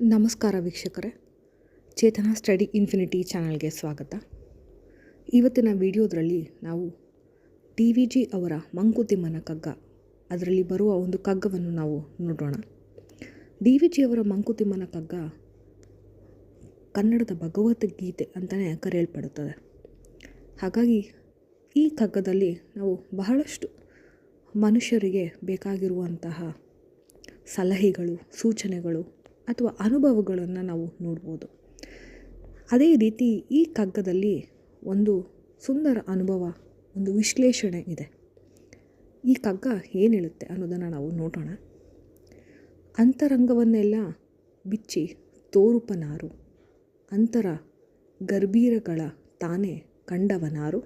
ನಮಸ್ಕಾರ ವೀಕ್ಷಕರೇ. ಚೇತನ study infinity ಚಾನಲ್ಗೆ ಸ್ವಾಗತ. ಇವತ್ತಿನ ವಿಡಿಯೋದರಲ್ಲಿ ನಾವು ಟಿ ವಿ ಜಿ ಅವರ ಮಂಕುತಿಮ್ಮನ ಕಗ್ಗ, ಅದರಲ್ಲಿ ಬರುವ ಒಂದು ಕಗ್ಗವನ್ನು ನಾವು ನೋಡೋಣ. ಡಿ ವಿ ಜಿ ಅವರ ಮಂಕುತಿಮ್ಮನ ಕಗ್ಗ ಕನ್ನಡದ ಭಗವದ್ಗೀತೆ ಅಂತಲೇ ಕರೆಯಲ್ಪಡುತ್ತದೆ. ಹಾಗಾಗಿ ಈ ಕಗ್ಗದಲ್ಲಿ ನಾವು ಬಹಳಷ್ಟು ಮನುಷ್ಯರಿಗೆ ಬೇಕಾಗಿರುವಂತಹ ಸಲಹೆಗಳು, ಸೂಚನೆಗಳು ಅಥವಾ ಅನುಭವಗಳನ್ನು ನಾವು ನೋಡ್ಬೋದು. ಅದೇ ರೀತಿ ಈ ಕಗ್ಗದಲ್ಲಿ ಒಂದು ಸುಂದರ ಅನುಭವ, ಒಂದು ವಿಶ್ಲೇಷಣೆ ಇದೆ. ಈ ಕಗ್ಗ ಏನು ಹೇಳುತ್ತೆ ಅನ್ನೋದನ್ನು ನಾವು ನೋಡೋಣ. ಅಂತರಂಗವನ್ನೆಲ್ಲ ಬಿಚ್ಚಿ ತೋರುಪನಾರು, ಅಂತರ ಗರ್ಭೀರಗಳ ತಾನೇ ಕಂಡವನಾರು.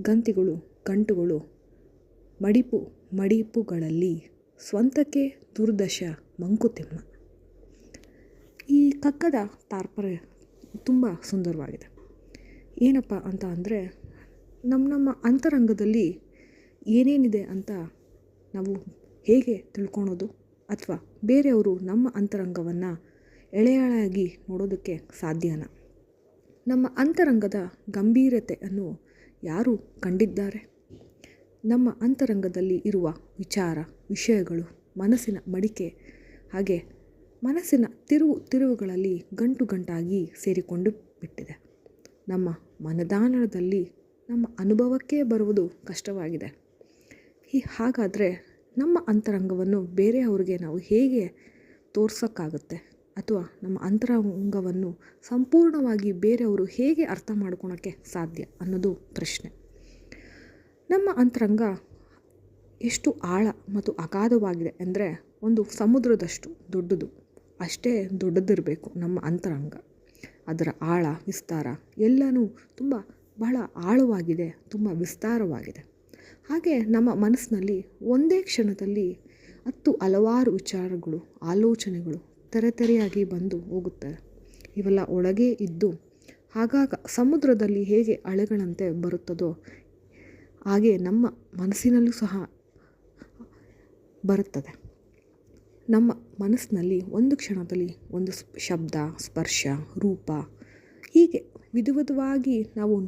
ಗಂತಿಗಳು, ಗಂಟುಗಳು, ಮಡಿಪು, ಮಡಿಪುಗಳಲ್ಲಿ ಸ್ವಂತಕ್ಕೆ ದುರ್ದಶ ಮಂಕುತಿಮ್ಮ. ಈ ಕಕ್ಕದ ತಾರ್ಪರ್ಯ ತುಂಬ ಸುಂದರವಾಗಿದೆ. ಏನಪ್ಪ ಅಂತ ಅಂದರೆ ನಮ್ಮ ನಮ್ಮ ಅಂತರಂಗದಲ್ಲಿ ಏನೇನಿದೆ ಅಂತ ನಾವು ಹೇಗೆ ತಿಳ್ಕೊಳೋದು ಅಥವಾ ಬೇರೆಯವರು ನಮ್ಮ ಅಂತರಂಗವನ್ನು ಎಳೆಯಾಳಾಗಿ ನೋಡೋದಕ್ಕೆ ಸಾಧ್ಯನ? ನಮ್ಮ ಅಂತರಂಗದ ಗಂಭೀರತೆಯನ್ನು ಯಾರು ಕಂಡಿದ್ದಾರೆ? ನಮ್ಮ ಅಂತರಂಗದಲ್ಲಿ ಇರುವ ವಿಚಾರ, ವಿಷಯಗಳು, ಮನಸ್ಸಿನ ಮಡಿಕೆ ಹಾಗೆ ಮನಸ್ಸಿನ ತಿರುವು ತಿರುವುಗಳಲ್ಲಿ ಗಂಟು ಗಂಟಾಗಿ ಸೇರಿಕೊಂಡು ಬಿಟ್ಟಿದೆ. ನಮ್ಮ ಮನದಾನದಲ್ಲಿ ನಮ್ಮ ಅನುಭವಕ್ಕೆ ಬರುವುದು ಕಷ್ಟವಾಗಿದೆ. ಈ ಹಾಗಾದರೆ ನಮ್ಮ ಅಂತರಂಗವನ್ನು ಬೇರೆಯವರಿಗೆ ನಾವು ಹೇಗೆ ತೋರ್ಸೋಕ್ಕಾಗುತ್ತೆ? ಅಥವಾ ನಮ್ಮ ಅಂತರಂಗವನ್ನು ಸಂಪೂರ್ಣವಾಗಿ ಬೇರೆಯವರು ಹೇಗೆ ಅರ್ಥ ಮಾಡ್ಕೊಳಕ್ಕೆ ಸಾಧ್ಯ ಅನ್ನೋದು ಪ್ರಶ್ನೆ. ನಮ್ಮ ಅಂತರಂಗ ಎಷ್ಟು ಆಳ ಮತ್ತು ಅಗಾಧವಾಗಿದೆ ಅಂದರೆ ಒಂದು ಸಮುದ್ರದಷ್ಟು ದೊಡ್ಡದು. ಅಷ್ಟೇ ದೊಡ್ಡದಿರಬೇಕು ನಮ್ಮ ಅಂತರಂಗ. ಅದರ ಆಳ, ವಿಸ್ತಾರ ಎಲ್ಲನೂ ತುಂಬ ಬಹಳ ಆಳವಾಗಿದೆ, ತುಂಬ ವಿಸ್ತಾರವಾಗಿದೆ. ಹಾಗೆ ನಮ್ಮ ಮನಸ್ಸಿನಲ್ಲಿ ಒಂದೇ ಕ್ಷಣದಲ್ಲಿ ಹತ್ತು ಹಲವಾರು ವಿಚಾರಗಳು, ಆಲೋಚನೆಗಳು ತೆರೆತೆರೆಯಾಗಿ ಬಂದು ಹೋಗುತ್ತವೆ ಇವೆಲ್ಲ ಒಳಗೆ ಇದ್ದು ಆಗಾಗ ಸಮುದ್ರದಲ್ಲಿ ಹೇಗೆ ಅಲೆಗಳಂತೆ ಬರುತ್ತದೋ ಹಾಗೆ ನಮ್ಮ ಮನಸ್ಸಿನಲ್ಲೂ ಸಹ ಬರುತ್ತದೆ. ನಮ್ಮ ಮನಸ್ಸಿನಲ್ಲಿ ಒಂದು ಕ್ಷಣದಲ್ಲಿ ಒಂದು ಶಬ್ದ, ಸ್ಪರ್ಶ, ರೂಪ ಹೀಗೆ ವಿಧ ವಿಧವಾಗಿ ನಾವು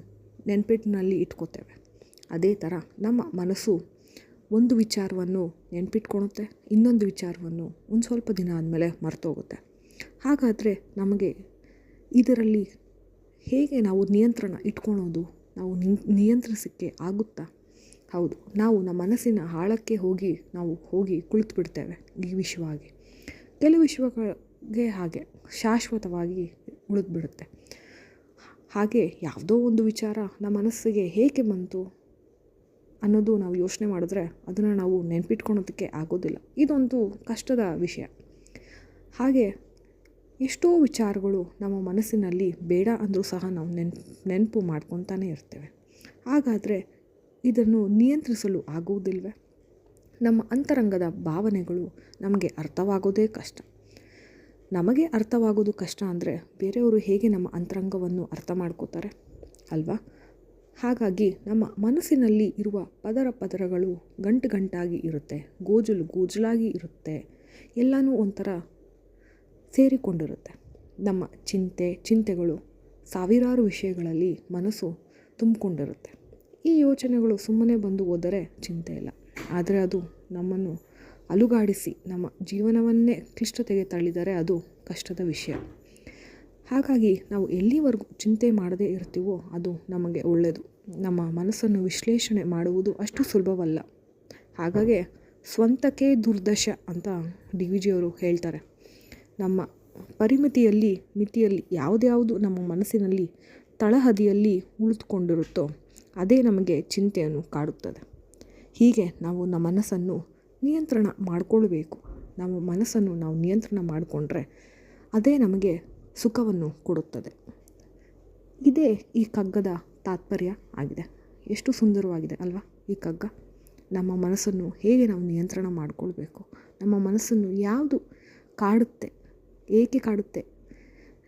ನೆನಪಿನಲ್ಲಿ ಇಟ್ಕೋತೇವೆ. ಅದೇ ಥರ ನಮ್ಮ ಮನಸ್ಸು ಒಂದು ವಿಚಾರವನ್ನು ನೆನಪಿಟ್ಕೊಳುತ್ತೆ, ಇನ್ನೊಂದು ವಿಚಾರವನ್ನು ಒಂದು ಸ್ವಲ್ಪ ದಿನ ಆದಮೇಲೆ ಮರ್ತೋಗುತ್ತೆ. ಹಾಗಾದರೆ ನಮಗೆ ಇದರಲ್ಲಿ ಹೇಗೆ ನಾವು ನಿಯಂತ್ರಣ ಇಟ್ಕೊಳೋದು, ನಾವು ನಿಯಂತ್ರಿಸೋಕ್ಕೆ ಆಗುತ್ತಾ? ಹೌದು, ನಾವು ನಮ್ಮ ಮನಸ್ಸಿನ ಆಳಕ್ಕೆ ಹೋಗಿ, ನಾವು ಹೋಗಿ ಕುಳಿತು ಬಿಡ್ತೇವೆ ಈ ವಿಶ್ವವಾಗಿ. ಕೆಲವು ವಿಶ್ವಗಳಿಗೆ ಹಾಗೆ ಶಾಶ್ವತವಾಗಿ ಉಳಿದು ಬಿಡುತ್ತೆ ಹಾಗೆ ಯಾವುದೋ ಒಂದು ವಿಚಾರ ನಮ್ಮ ಮನಸ್ಸಿಗೆ ಹೇಗೆ ಬಂತು ಅನ್ನೋದು ನಾವು ಯೋಚನೆ ಮಾಡಿದ್ರೆ ಅದನ್ನು ನಾವು ನೆನ್ಪಿಟ್ಕೊಳೋದಕ್ಕೆ ಆಗೋದಿಲ್ಲ. ಇದೊಂದು ಕಷ್ಟದ ವಿಷಯ. ಹಾಗೆ ಎಷ್ಟೋ ವಿಚಾರಗಳು ನಮ್ಮ ಮನಸ್ಸಿನಲ್ಲಿ ಬೇಡ ಅಂದರೂ ಸಹ ನಾವು ನೆನ್ಪು, ನೆನಪು ಮಾಡ್ಕೊತಾನೆ ಇರ್ತೇವೆ. ಹಾಗಾದರೆ ಇದನ್ನು ನಿಯಂತ್ರಿಸಲು ಆಗುವುದಿಲ್ವೇ? ನಮ್ಮ ಅಂತರಂಗದ ಭಾವನೆಗಳು ನಮಗೆ ಅರ್ಥವಾಗೋದೇ ಕಷ್ಟ. ನಮಗೆ ಅರ್ಥವಾಗೋದು ಕಷ್ಟ ಅಂದರೆ ಬೇರೆಯವರು ಹೇಗೆ ನಮ್ಮ ಅಂತರಂಗವನ್ನು ಅರ್ಥ ಮಾಡ್ಕೋತಾರೆ, ಅಲ್ವಾ? ಹಾಗಾಗಿ ನಮ್ಮ ಮನಸ್ಸಿನಲ್ಲಿ ಇರುವ ಪದರ ಪದರಗಳು ಗಂಟು ಗಂಟಾಗಿ ಇರುತ್ತೆ, ಗೋಜಲು ಗೋಜಲಾಗಿ ಇರುತ್ತೆ, ಎಲ್ಲನೂ ಒಂಥರ ಸೇರಿಕೊಂಡಿರುತ್ತೆ. ನಮ್ಮ ಚಿಂತೆ, ಚಿಂತೆಗಳು ಸಾವಿರಾರು ವಿಷಯಗಳಲ್ಲಿ ಮನಸ್ಸು ತುಂಬಿಕೊಂಡಿರುತ್ತೆ. ಈ ಯೋಚನೆಗಳು ಸುಮ್ಮನೆ ಬಂದು ಹೋದರೆ ಚಿಂತೆ ಇಲ್ಲ. ಆದರೆ ಅದು ನಮ್ಮನ್ನು ಅಲುಗಾಡಿಸಿ, ನಮ್ಮ ಜೀವನವನ್ನೇ ಕ್ಲಿಷ್ಟತೆಗೆ ತಳ್ಳಿದರೆ ಅದು ಕಷ್ಟದ ವಿಷಯ. ಹಾಗಾಗಿ ನಾವು ಎಲ್ಲಿವರೆಗೂ ಚಿಂತೆ ಮಾಡದೇ ಇರ್ತೀವೋ ಅದು ನಮಗೆ ಒಳ್ಳೆಯದು. ನಮ್ಮ ಮನಸ್ಸನ್ನು ವಿಶ್ಲೇಷಣೆ ಮಾಡುವುದು ಅಷ್ಟು ಸುಲಭವಲ್ಲ. ಹಾಗಾಗಿ ಸ್ವಂತಕ್ಕೆ ದುರ್ದಶ ಅಂತ ಡಿ ವಿ ಜಿಯವರು ಹೇಳ್ತಾರೆ. ನಮ್ಮ ಪರಿಮಿತಿಯಲ್ಲಿ ಮಿತಿಯಲ್ಲಿ ಯಾವುದ್ಯಾವುದು ನಮ್ಮ ಮನಸ್ಸಿನಲ್ಲಿ ತಳಹದಿಯಲ್ಲಿ ಉಳಿದುಕೊಂಡಿರುತ್ತೋ ಅದೇ ನಮಗೆ ಚಿಂತೆಯನ್ನು ಕಾಡುತ್ತದೆ. ಹೀಗೆ ನಾವು ನಮ್ಮ ಮನಸ್ಸನ್ನು ನಿಯಂತ್ರಣ ಮಾಡಿಕೊಳ್ಬೇಕು. ನಮ್ಮ ಮನಸ್ಸನ್ನು ನಾವು ನಿಯಂತ್ರಣ ಮಾಡಿಕೊಂಡ್ರೆ ಅದೇ ನಮಗೆ ಸುಖವನ್ನು ಕೊಡುತ್ತದೆ. ಇದೇ ಈ ಕಗ್ಗದ ತಾತ್ಪರ್ಯ ಆಗಿದೆ. ಎಷ್ಟು ಸುಂದರವಾಗಿದೆ ಅಲ್ವಾ ಈ ಕಗ್ಗ ನಮ್ಮ ಮನಸ್ಸನ್ನು ಹೇಗೆ ನಾವು ನಿಯಂತ್ರಣ ಮಾಡಿಕೊಳ್ಬೇಕು? ನಮ್ಮ ಮನಸ್ಸನ್ನು ಯಾವುದು ಕಾಡುತ್ತೆ? ಏಕೆ ಕಾಡುತ್ತೆ?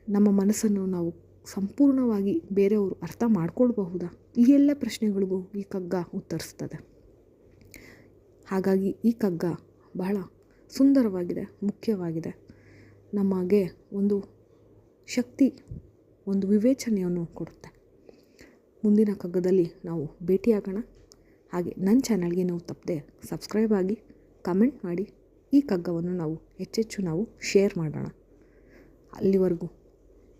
ನಮ್ಮ ಮನಸ್ಸನ್ನು ನಾವು ಸಂಪೂರ್ಣವಾಗಿ ಬೇರೆಯವರು ಅರ್ಥ ಮಾಡ್ಕೊಳ್ಬಹುದಾ? ಈ ಎಲ್ಲ ಪ್ರಶ್ನೆಗಳಿಗೂ ಈ ಕಗ್ಗ ಉತ್ತರಿಸ್ತದೆ. ಹಾಗಾಗಿ ಈ ಕಗ್ಗ ಬಹಳ ಸುಂದರವಾಗಿದೆ, ಮುಖ್ಯವಾಗಿದೆ. ನಮಗೆ ಒಂದು ಶಕ್ತಿ, ಒಂದು ವಿವೇಚನೆಯನ್ನು ಕೊಡುತ್ತೆ. ಮುಂದಿನ ಕಗ್ಗದಲ್ಲಿ ನಾವು ಭೇಟಿಯಾಗೋಣ. ಹಾಗೆ ನನ್ನ ಚಾನಲ್ಗೆ ನೀವು ತಪ್ಪದೆ ಸಬ್ಸ್ಕ್ರೈಬ್ ಆಗಿ, ಕಮೆಂಟ್ ಮಾಡಿ ಈ ಕಗ್ಗವನ್ನು ನಾವು ಹೆಚ್ಚೆಚ್ಚು ನಾವು ಶೇರ್ ಮಾಡೋಣ. ಅಲ್ಲಿವರೆಗೂ